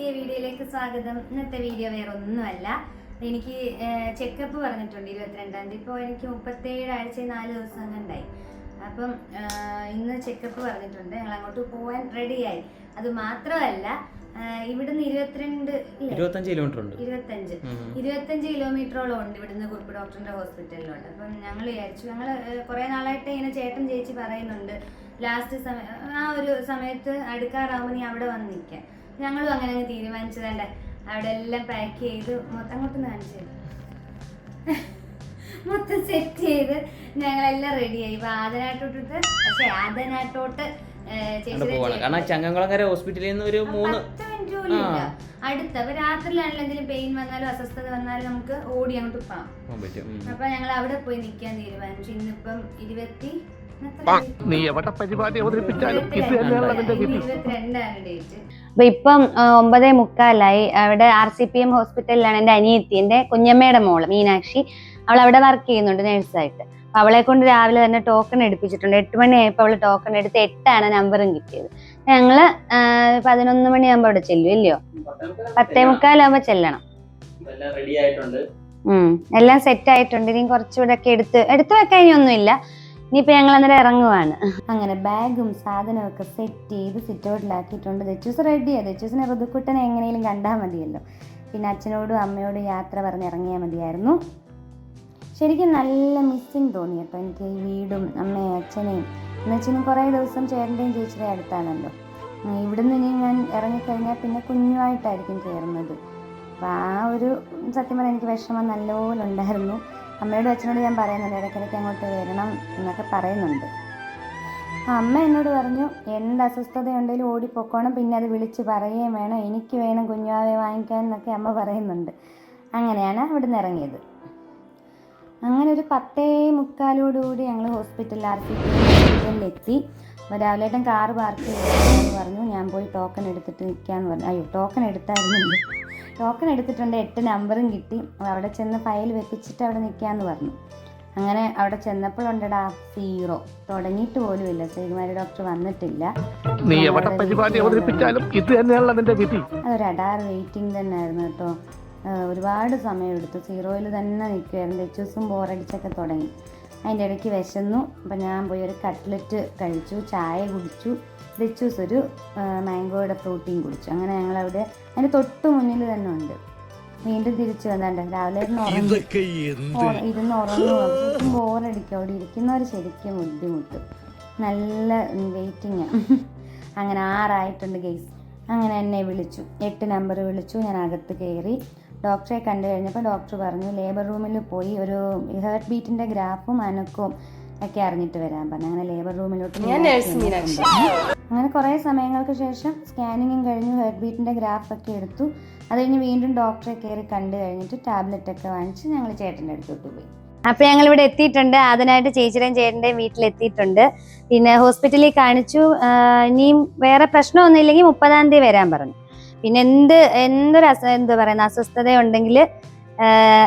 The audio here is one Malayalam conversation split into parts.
പുതിയ വീഡിയോയിലേക്ക് സ്വാഗതം. ഇന്നത്തെ വീഡിയോ വേറെ ഒന്നുമല്ല എനിക്ക് ചെക്കപ്പ് പറഞ്ഞിട്ടുണ്ട് ഇരുപത്തിരണ്ടാം തീയതി. ഇപ്പോൾ എനിക്ക് മുപ്പത്തേഴ് ആഴ്ച നാല് ദിവസം കണ്ടായി. അപ്പം ഇന്ന് ചെക്കപ്പ് പറഞ്ഞിട്ടുണ്ട്. ഞങ്ങൾ അങ്ങോട്ട് പോകാൻ റെഡിയായി അത് മാത്രമല്ല ഇവിടുന്ന് ഇരുപത്തിരണ്ട്? ഇരുപത്തഞ്ച് കിലോമീറ്റർ ഉണ്ട്. ഇരുപത്തഞ്ച്. ഇരുപത്തഞ്ച് കിലോമീറ്ററോളം ഉണ്ട് ഇവിടുന്ന് കുറിപ്പ് ഡോക്ടറിന്റെ ഹോസ്പിറ്റലിലുണ്ട് അപ്പം ഞങ്ങൾ വിചാരിച്ചു ഞങ്ങൾ കുറെ നാളായിട്ട് ഇങ്ങനെ ചേട്ടൻ ചേച്ചി പറയുന്നുണ്ട് ലാസ്റ്റ് സമയം ആ ഒരു സമയത്ത് അടുക്കാറാവുമ്പോൾ നീ അവിടെ വന്ന് നിൽക്കാൻ ഞങ്ങളും അങ്ങനെ അങ്ങ് തീരുമാനിച്ചതല്ലേ അവിടെ എല്ലാം പാക്ക് ചെയ്ത് മൊത്തം അങ്ങോട്ട് കാണിച്ചു മൊത്തം സെറ്റ് ചെയ്ത് ഞങ്ങളെല്ലാം റെഡിയായി ഇപ്പൊ പക്ഷേ ആദനാട്ടോട്ട് കാരണം ഹോസ്പിറ്റലിൽ നിന്ന് ഒരു മൂന്ന്. അടുത്ത അപ്പൊ രാത്രിയിലാണെങ്കിലും എന്തെങ്കിലും പെയിൻ വന്നാലും അസ്വസ്ഥത വന്നാലും നമുക്ക് ഓടി അങ്ങോട്ട് പോകാം അപ്പൊ ഞങ്ങൾ അവിടെ പോയി നിൽക്കാൻ തീരുമാനിച്ചു. ഇന്നിപ്പം ഇരുപത്തി നീ എവിടെ പരിപാടി അവതരിപ്പിച്ചാലും ഇത് തന്നെയാണ് അതിന്റെ വിധി അപ്പൊ ഇപ്പം ഒമ്പതേ മുക്കാലായി. അവിടെ ആർ സി പി എം ഹോസ്പിറ്റലിലാണ് എന്റെ അനിയത്തി എന്റെ കുഞ്ഞമ്മയുടെ മോൾ മീനാക്ഷി. അവൾ അവിടെ വർക്ക് ചെയ്യുന്നുണ്ട് നേഴ്സായിട്ട് അപ്പൊ അവളെ കൊണ്ട് രാവിലെ തന്നെ ടോക്കൺ എടുപ്പിച്ചിട്ടുണ്ട്. എട്ട് മണിയായപ്പോൾ അവൾ ടോക്കൺ എടുത്ത് എട്ടാണ് നമ്പറും കിട്ടിയത്. ഞങ്ങൾ പതിനൊന്ന് മണിയാകുമ്പോൾ അവിടെ ചെല്ലും ഇല്ലയോ? പത്തേ മുക്കാലാകുമ്പോൾ ചെല്ലണം. എല്ലാം റെഡി ഉം എല്ലാം സെറ്റ് ആയിട്ടുണ്ട്. ഇനി കുറച്ചുകൂടെ ഒക്കെ എടുത്ത് എടുത്തു വെക്കാൻ ഇനി ഒന്നുമില്ല ഇനിയിപ്പോ ഞങ്ങൾ അന്നേരം ഇറങ്ങുവാണ്. അങ്ങനെ ബാഗും സാധനവും ഒക്കെ സെറ്റ് ചെയ്ത് സിറ്റ് ഔട്ടിലാക്കിയിട്ടുണ്ട് ദച്ചൂസ് റെഡിയാണ് ദച്ചൂസിനെ ഋതുക്കുട്ടനെ എങ്ങനെയും കണ്ടാൽ മതിയല്ലോ. പിന്നെ അച്ഛനോടും അമ്മയോടും യാത്ര പറഞ്ഞ് ഇറങ്ങിയാൽ മതിയായിരുന്നു. ശരിക്കും നല്ല മിസ്സിങ് തോന്നി കേട്ടോ എനിക്ക് ഈ വീടും അമ്മയും അച്ഛനെയും. എന്ന് വെച്ചാൽ കുറേ ദിവസം ചേട്ടന്റെയും ചേച്ചിയുടെ അടുത്താണല്ലോ. ഇവിടുന്ന് ഇനി ഞാൻ ഇറങ്ങിക്കഴിഞ്ഞാൽ പിന്നെ കുഞ്ഞുമായിട്ടായിരിക്കും കയറുന്നത് അപ്പോൾ ആ ഒരു സത്യം പറഞ്ഞാൽ എനിക്ക് വിഷമം നല്ലപോലെ ഉണ്ടായിരുന്നു. അമ്മയോടും അച്ഛനോട് ഞാൻ പറയുന്നുണ്ട് ഇടയ്ക്കിടയ്ക്ക് അങ്ങോട്ട് വരണം എന്നൊക്കെ പറയുന്നുണ്ട്. അമ്മ എന്നോട് പറഞ്ഞു എന്ത് അസ്വസ്ഥതയുണ്ടെങ്കിലും ഓടിപ്പോക്കോണം പിന്നെ അത് വിളിച്ച് പറയുകയും വേണം. എനിക്ക് വേണം കുഞ്ഞാവെ വാങ്ങിക്കാൻ എന്നൊക്കെ അമ്മ പറയുന്നുണ്ട്. അങ്ങനെയാണ് അവിടുന്ന് ഇറങ്ങിയത്. അങ്ങനെ ഒരു പത്തേ മുക്കാലോടുകൂടി ഞങ്ങൾ ഹോസ്പിറ്റലിൽ ആർ സി ഹോസ്പിറ്റലിലെത്തി. രാവിലേട്ടൻ കാറ് പാർക്ക് ചെയ്തു പറഞ്ഞു. ഞാൻ പോയി ടോക്കൺ എടുത്തിട്ട് നിൽക്കാമെന്ന് പറഞ്ഞു. അയ്യോ ടോക്കൺ എടുത്തായിരുന്നല്ലോ? ടോക്കൺ എടുത്തിട്ടുണ്ട് എട്ട് നമ്പറും കിട്ടി. അവിടെ ചെന്ന് ഫയൽ വെപ്പിച്ചിട്ട് അവിടെ നിൽക്കാമെന്ന് പറഞ്ഞു. അങ്ങനെ അവിടെ ചെന്നപ്പോഴുണ്ടടാ സീറോ തുടങ്ങിയിട്ട് പോലുമില്ല ശ്രീകുമാരി ഡോക്ടർ വന്നിട്ടില്ല. നീ എവിടെ പരിപാടി അവതരിപ്പിച്ചാലും ഇത് വിധി. അതൊരു വെയിറ്റിംഗ് തന്നെ ആയിരുന്നു കേട്ടോ. ഒരുപാട് സമയം എടുത്തു. സീറോയിൽ തന്നെ നിൽക്കുമായിരുന്നു ദിവസം ബോറടിച്ചൊക്കെ തുടങ്ങി. അതിന്റെ ഇടയ്ക്ക് വിശന്നു. അപ്പം ഞാൻ പോയി ഒരു കട്ട്ലറ്റ് കഴിച്ചു ചായ കുടിച്ചു. ലച്ചൂസ് ഒരു മാംഗോയുടെ പ്രോട്ടീൻ കുടിച്ചു. അങ്ങനെ ഞങ്ങൾ അവിടെ അതിന്റെ തൊട്ട് മുന്നിൽ തന്നെ ഉണ്ട്. വീണ്ടും തിരിച്ചു വന്നാണ്ട് രാവിലെ ഇരുന്ന് ഉറങ്ങി. ഇരുന്ന് ശരിക്കും ബോറടിക്കും. അവിടെ ഇരിക്കുന്നവർ ശരിക്കും ബുദ്ധിമുട്ടും. നല്ല വെയിറ്റിംഗ് അങ്ങനെ ആറായിട്ടുണ്ട് ഗെയ്സ്. അങ്ങനെ എന്നെ വിളിച്ചു. എട്ട് നമ്പർ വിളിച്ചു. ഞാൻ അകത്ത് കയറി. ഡോക്ടറെ കണ്ടു കഴിഞ്ഞപ്പോൾ ഡോക്ടർ പറഞ്ഞു ലേബർ റൂമിൽ പോയി ഒരു ഹേർട്ട് ബീറ്റിന്റെ ഗ്രാഫും അനക്കവും ഒക്കെ അറിഞ്ഞിട്ട് വരാൻ പറഞ്ഞു. അങ്ങനെ ലേബർ റൂമിലോട്ട് ഞാൻ. അങ്ങനെ കുറേ സമയങ്ങൾക്ക് ശേഷം സ്കാനിങ്ങും കഴിഞ്ഞു ഹെർട്ട് ബീറ്റിന്റെ ഗ്രാഫൊക്കെ എടുത്തു. അത് കഴിഞ്ഞ് വീണ്ടും ഡോക്ടറെ കയറി കണ്ടു കഴിഞ്ഞിട്ട് ടാബ്ലറ്റ് ഒക്കെ വാങ്ങിച്ച് ഞങ്ങൾ ചേട്ടന്റെ അടുത്തോട്ട് പോയി. അപ്പോൾ ഞങ്ങൾ ഇവിടെ എത്തിയിട്ടുണ്ട്. അതിനായിട്ട് ചേച്ചിയുടെയും ചേട്ടന്റെയും വീട്ടിലെത്തിയിട്ടുണ്ട്. പിന്നെ ഹോസ്പിറ്റലിൽ കാണിച്ചു. ഇനിയും വേറെ പ്രശ്നമൊന്നും ഇല്ലെങ്കിൽ മുപ്പതാം തീയതി വരാൻ പറഞ്ഞു. പിന്നെ എന്ത് എന്തൊരു അസ എന്താ പറയുന്ന അസ്വസ്ഥത ഉണ്ടെങ്കിൽ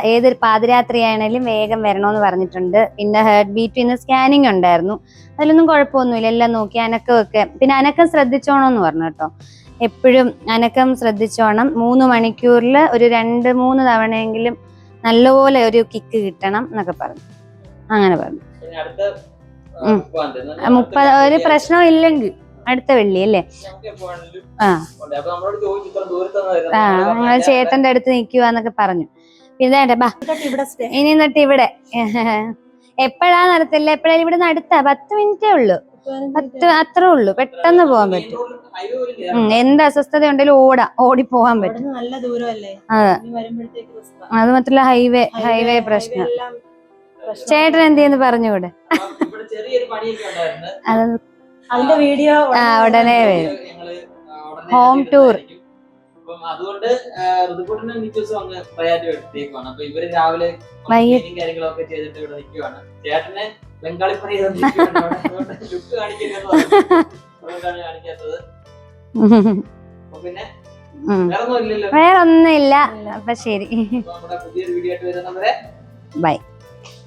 ഏതൊരു പാതിരാത്രിയാണേലും വേഗം വരണമെന്ന് പറഞ്ഞിട്ടുണ്ട്. പിന്നെ ഹേർട്ട് ബീറ്റ് ഇന്ന് സ്കാനിങ് ഉണ്ടായിരുന്നു. അതിലൊന്നും കുഴപ്പമൊന്നുമില്ല. എല്ലാം നോക്കി അനക്കമൊക്കെ. പിന്നെ അനക്കം ശ്രദ്ധിച്ചോണമെന്ന് പറഞ്ഞു കേട്ടോ. എപ്പോഴും അനക്കം ശ്രദ്ധിച്ചോണം. മൂന്ന് മണിക്കൂറിൽ ഒരു രണ്ട് മൂന്ന് തവണയെങ്കിലും നല്ലപോലെ ഒരു കിക്ക് കിട്ടണം എന്നൊക്കെ പറഞ്ഞു. അങ്ങനെ പറഞ്ഞു. മുപ്പത് ഒരു പ്രശ്നം ഇല്ലെങ്കിൽ അടുത്ത വെള്ളി അല്ലേ? ആ. ആ നിങ്ങൾ ചേട്ടന്റെ അടുത്ത് നിൽക്കുക എന്നൊക്കെ പറഞ്ഞു. ദേ ബാ. ഇനി എന്നിട്ട് ഇവിടെ എപ്പോഴാ നടത്തില്ല? എപ്പോഴാ ഇവിടെ നടത്ത പത്ത് മിനിറ്റേ ഉള്ളൂ. പത്ത് അത്രേ ഉള്ളൂ. പെട്ടെന്ന് പോകാൻ പറ്റും. എന്ത് അസ്വസ്ഥത ഉണ്ടെങ്കിലും ഓടാ. ഓടി പോകാൻ പറ്റും. നല്ല ദൂരമല്ലേ? അതെ. അത് മാത്രല്ല ഹൈവേ ഹൈവേ പ്രശ്നം. ചേട്ടൻ എന്ത് ചെയ്യുന്നു പറഞ്ഞുകൂടെ? അത് അതിന്റെ വീഡിയോ ആ ഉടനെ വരും. ഹോം ആ, അപ്പം അതുകൊണ്ട് ഋതുക്കൂട്ടിന് ദിവസം അങ്ങ് പ്രയാറ്റം എടുത്തേക്കുവാണ്. അപ്പൊ ഇവർ രാവിലെ കാര്യങ്ങളൊക്കെ ചെയ്തിട്ട് ഇവിടെ നിൽക്കുവാണ്. ചേട്ടന് ബംഗാളി പണി ലുക്ക്. അതുകൊണ്ടാണ് കാണിക്കാത്തത്. പിന്നെ. വേറെ ഒന്നുമില്ല അപ്പൊ ശരി. പുതിയൊരു വീഡിയോ ആയിട്ട് വരുന്നവരെ ബൈ.